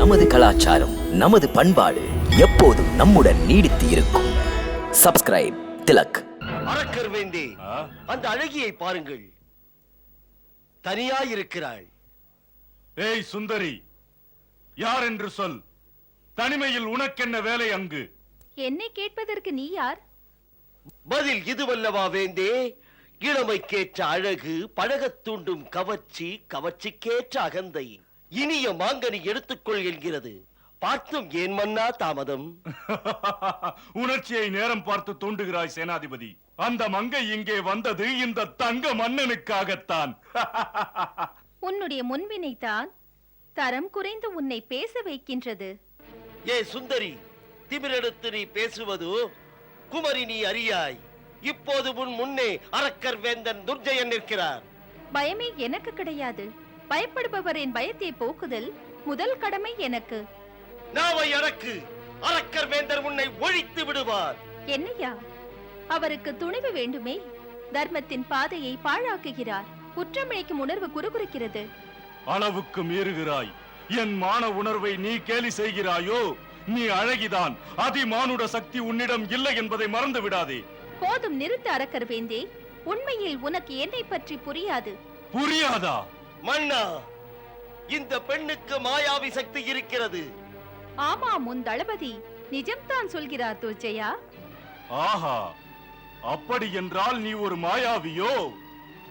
நமது கலாச்சாரம் நமது பண்பாடு எப்போதும் நம்முடன் நீடித்து இருக்கும். சப்ஸ்கிரைப் திலக். அரக்கர் வேந்தே அந்த அழகியை பாருங்கள். தனியாயிருக்கிறாள் ஏய் சுந்தரி யார் என்று சொல். தனிமையில் உனக்கென்ன வேலை அங்கு? என்னை கேட்பதற்கு நீ யார்? பதில் இதுவல்லவா வேந்தே இளமைக்கேற்ற அழகு பழகத் தூண்டும் கவர்ச்சி கவர்ச்சிக்கேற்ற அகந்தை. இனிய மாங்கனி எடுத்துக்கொள் என்கிறது. பார்த்தும் ஏன் மன்னா தாமதம்? உணர்ச்சியை நேரம் பார்த்து தூண்டுகிறாய் சேனாதிபதி. அந்த மங்கை இங்கே வந்தது இந்த தங்க மன்னனுக்காகத்தான். உன்னுடைய முன்வினைதான் தரம் குறைந்து உன்னை பேச வைக்கின்றது. ஏ சுந்தரி திமிரெடுத்து நீ பேசுவது குமரி நீ அறியாய். இப்போது உன் முன்னே அரக்கர் வேந்தன் துர்ஜயன் நிற்கிறார். பயமே எனக்கு கிடையாது. பயப்படுபவரின் பயத்தை போக்குதல் முதல் கடமை எனக்கு. நாவை அடக்கு. அரக்கர் வேந்தர் உன்னை ஒழித்து விடுவார். என்னையா? அவருக்கு துணிவு வேண்டுமே? தர்மத்தின் பாதையை பாழாக்குகிறார். குற்றமிழைக்கும் உணர்வு குறுகுறுக்கிறது. அளவுக்கு மீறுகிறாய். என் மான உணர்வை நீ கேலி செய்கிறாயோ? நீ அழகிதான். அதிமானுட சக்தி உன்னிடம் இல்லை என்பதை மறந்து விடாதே. போதும் நிறுத்த அரக்கர் வேந்தே. உண்மையில் உனக்கு என்னை பற்றி புரியாது. புரியாதா? மன்னா இந்த பெண்ணுக்கு மாயாவி சக்தி இருக்கிறது. ஆமாம் உன் தளபதி. நிஜம்தான் சொல்கிறார் துர்ஜயா ஆஹா அப்படி என்றால் நீ ஒரு மாயாவியோ?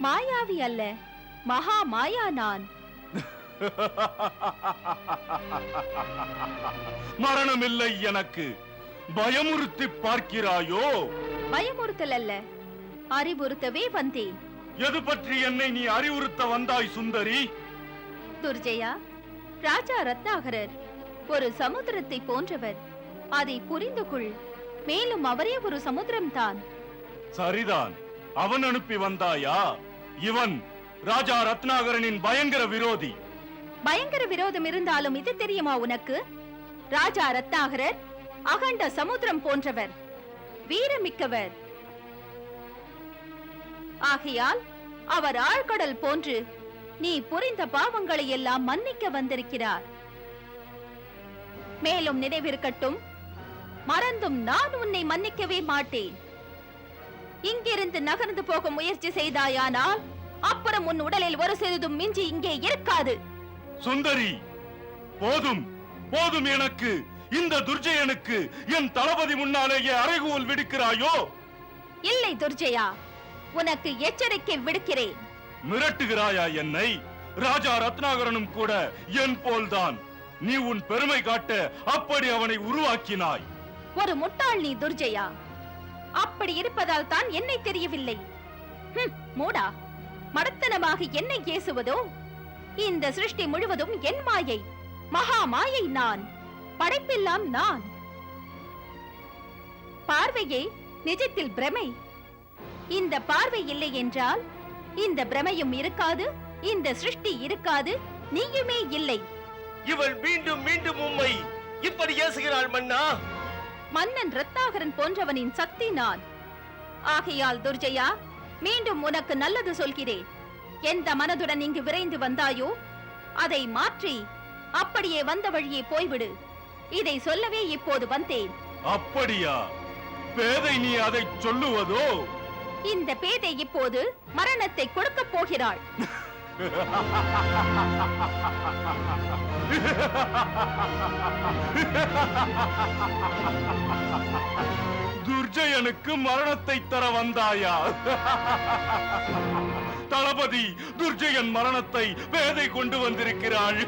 மாயாவி அல்ல மகா மாயா நான். மரணமில்லை எனக்கு. பயமுறுத்தி பார்க்கிறாயோ? பயமுறுத்தல் அல்ல. அறிவுறுத்தவே வந்தேன். எது பற்றி என்னை நீ அறிவுறுத்த வந்தாய் சுந்தரி? துர்ஜயா ராஜா ரத்னாகரர் ஒரு சமுத்திரத்தை போன்றவர். அதை புரிந்து கொள். மேலும் அவரே ஒரு சமுத்திரம்தான். சரிதான். அவன் அனுப்பி வந்தாயா? இவன் ராஜா ரத்னாகரனின் பயங்கர விரோதி. பயங்கர விரோதம் இருந்தாலும் இது தெரியுமா உனக்கு? ராஜா ரத்னாகரர் அகண்ட சமுத்திரம் போன்றவர். வீரமிக்கவர். ஆகையால் அவர் ஆழ்கடல் போன்று நீ புரிந்த பாவங்களை எல்லாம் மன்னிக்க வந்திருக்கிறார். மேலும் நினைவிருக்கட்டும் மறந்தும் நான் உன்னை மன்னிக்கவே மாட்டேன். இங்கிருந்து நகர்ந்து போக முயற்சி செய்தாயானால் அப்புறம் உன் உடலில் ஒரு சிறிதும் மிஞ்சி இங்கே இருக்காது. சுந்தரி போதும் போதும் எனக்கு. இந்த துர்ஜயனுக்கு என் தளபதி முன்னாலேயே அறைகூவல் விடுக்கிறாயோ? இல்லை துர்ஜயா உனக்கு எச்சரிக்கை விடுக்கிறேன். மிரட்டுகிறாயா என்னை? ராஜா ரத்னாகரனும் கூட என் போல்தான். நீ உன் பெருமை காட்ட அப்படி அவனை உருவாக்கினாய். ஒரு முட்டாள் நீ துர்ஜயா. அப்படி இருப்பதால் தான் என்னை தெரியவில்லை. மூடா. மடத்தனமாக என்னை ஏசுவதோ? இந்த சிருஷ்டி முழுவதும் என் மாயை. மகா மாயை நான். படைப்பெல்லாம் நான். பார்வையே நிஜத்தில் பிரமை. இந்த பார்வை இல்லை என்றால் இந்த பிரமையும் இருக்காது இந்த சிருஷ்டி இருக்காது நீயுமே இல்லை. இவள் மீண்டும் மீண்டும் உம்மை இப்படி ஏசுகிறாள் மன்னா? மன்னன் ரத்னாகரன் போன்றவனின் சக்தி நான். ஆகையால் துர்ஜயா மீண்டும் உனக்கு நல்லது சொல்கிறேன். எந்த மனதுடன் இங்கு விரைந்து வந்தாயோ அதை மாற்றி அப்படியே வந்த வழியே போய்விடு. இதை சொல்லவே இப்போது வந்தேன். அப்படியா? பேதை நீ அதை சொல்லுவதோ? இந்த பேதை இப்போது மரணத்தை கொடுக்க போகிறாள். துர்ஜயனுக்கு மரணத்தை தர வந்தாயா? தளபதி துர்ஜயன் மரணத்தை பேதை கொண்டு வந்திருக்கிறாள்.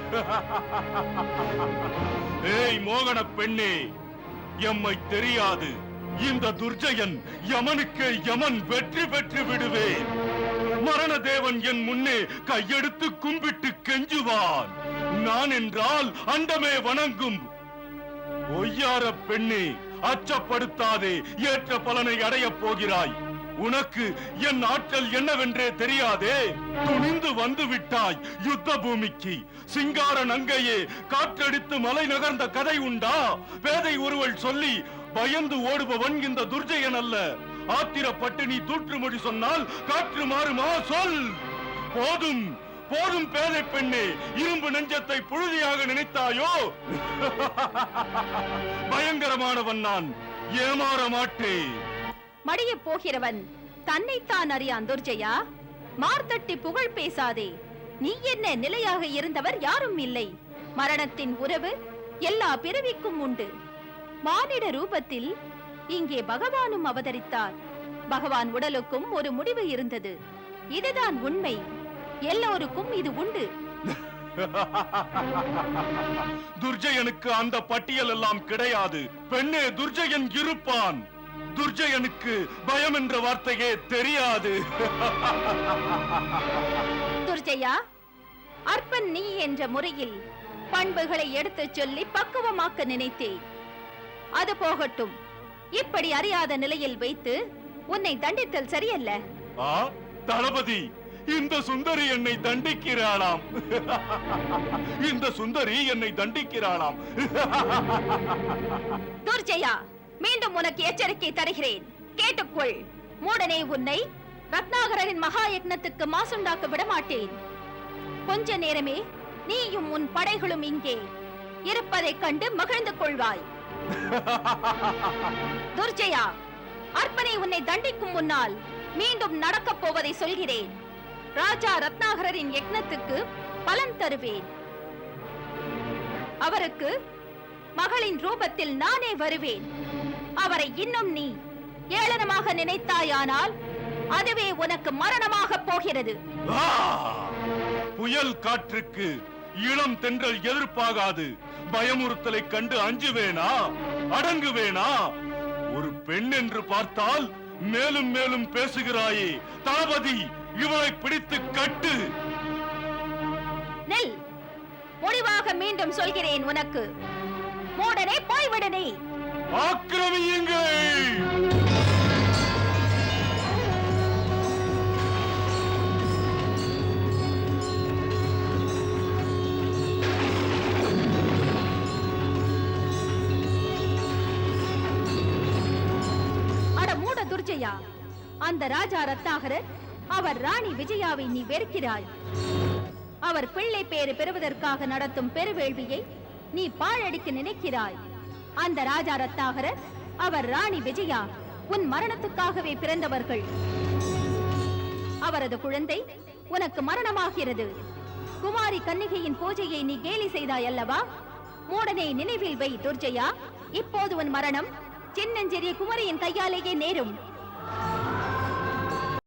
ஏய் மோகன பெண்ணே எம்மை தெரியாது. இந்த துர்ஜயன் யமனுக்கு யமன் வெற்றி பெற்று விடுவேன். மரண தேவன் என் முன்னே கையெடுத்து கும்பிட்டு கெஞ்சுவான். நான் என்றால் அண்டமே வணங்கும். ஒய்யார பெண்ணே அச்சப்படுத்தாதே ஏற்ற பலனை அடையப் போகிறாய். உனக்கு என் ஆற்றல் என்னவென்றே தெரியாதே. துணிந்து வந்து விட்டாய் யுத்த பூமிக்கு. சிங்கார நங்கையே காற்றடித்து மலை நகர்ந்த கதை உண்டா? பேதை ஒருவள் சொல்லி பயந்து ஓடுபவன் இந்த துர்ஜயன் அல்ல. ஆத்திரப்பட்டு நீ தூற்றுமொழி சொன்னால் காற்று மாறுமா சொல். போதும் போதும் பேதை பெண்ணே இரும்பு நெஞ்சத்தை புழுதியாக நினைத்தாயோ? பயங்கரமானவன் நான் ஏமாற மாட்டேன். மடியப் போகிறவன் தன்னைத்தான் அறியான் துர்ஜயா? மார்த்தட்டி புகழ் பேசாதே. நீ என்ன நிலையாக இருந்தவர் யாரும் இல்லை. மரணத்தின் உறவு எல்லா பிறவிக்கும் உண்டு. மானிட ரூபத்தில் இங்கே பகவானும் அவதரித்தார். பகவான் உடலுக்கும் ஒரு முடிவு இருந்தது. இதுதான் உண்மை. எல்லோருக்கும் இது உண்டு. துர்ஜயனுக்கு அந்த பட்டியல் எல்லாம் கிடையாது. பெண்ணே துர்ஜயன் இருப்பான். துர்ஜயனுக்கு பயம் என்ற வார்த்தையே தெரியாது. துர்ஜயா அற்பன் நீ என்ற முறையில் பண்புகளை எடுத்துச் சொல்லி பக்குவமாக்க நினைத்தேன். அது போகட்டும். இப்படி அறியாத நிலையில் வைத்து உன்னை தண்டித்தல் சரியல்ல? தளபதி இந்த சுந்தரி என்னை தண்டிக்கிறாளாம். இந்த சுந்தரி என்னை தண்டிக்கிறாளாம். துர்ஜயா மீண்டும் உனக்கு எச்சரிக்கை தருகிறேன். கேட்டுக்கொள். மூடனே உன்னை ரத்னாகரரின் மகா யக்னத்துக்கு மாசுண்டாக்க விடமாட்டேன். கொஞ்ச நேரமே நீயும் உன் படைகளும் இங்கே. இருப்பதைக் கண்டு மகிழ்ந்து கொள்வாய். துர்ஜயா அர்ப்பனை உன்னை தண்டிக்கும் முன்னால் மீண்டும் நடக்கப் போவதை சொல்கிறேன். ராஜா ரத்னாகரரின் யக்னத்துக்கு பலன் தருவேன். அவருக்கு மகளின் ரூபத்தில் நானே வருவேன். அவரை இன்னும் நீ ஏளனமாக நினைத்தாயானால் அதுவே உனக்கு மரணமாக போகிறது. புயல் காற்றுக்கு இளம் தென்றல் எதிர்ப்பாகாது. பயமுறுத்தலை கண்டு அஞ்சுவேனா? அடங்குவேனா? ஒரு பெண் என்று பார்த்தால் மேலும் மேலும் பேசுகிறாயே. தளபதி இவளை பிடித்து கட்டு. நெல் முடிவாக மீண்டும் சொல்கிறேன் உனக்கு. மூடனே போய்விடு நீ. ஆக்கிரமியுங்கள். மூட அந்த ராஜா ரத்தாகரர் அவர் ராணி விஜயாவை நீ வெறுக்கிறாய். அவர் பிள்ளை பேறு பெறுவதற்காக நடத்தும் பெருவேள்வியை நீ பாழடிக்க நினைக்கிறாய். அந்த ராஜா ரத்தாகரர் அவர் ராணி விஜயா உன் மரணத்துக்காகவே பிறந்தவர்கள். அவரது குழந்தை உனக்கு மரணமாகிறது. குமாரி கன்னிகையின் பூஜையை நீ கேலி செய்தாய் அல்லவா? மூடனை நினைவில் வை துர்ஜயா. இப்போது உன் மரணம் சின்னஞ்சிறிய குமரியின் கையாலேயே நேரும்.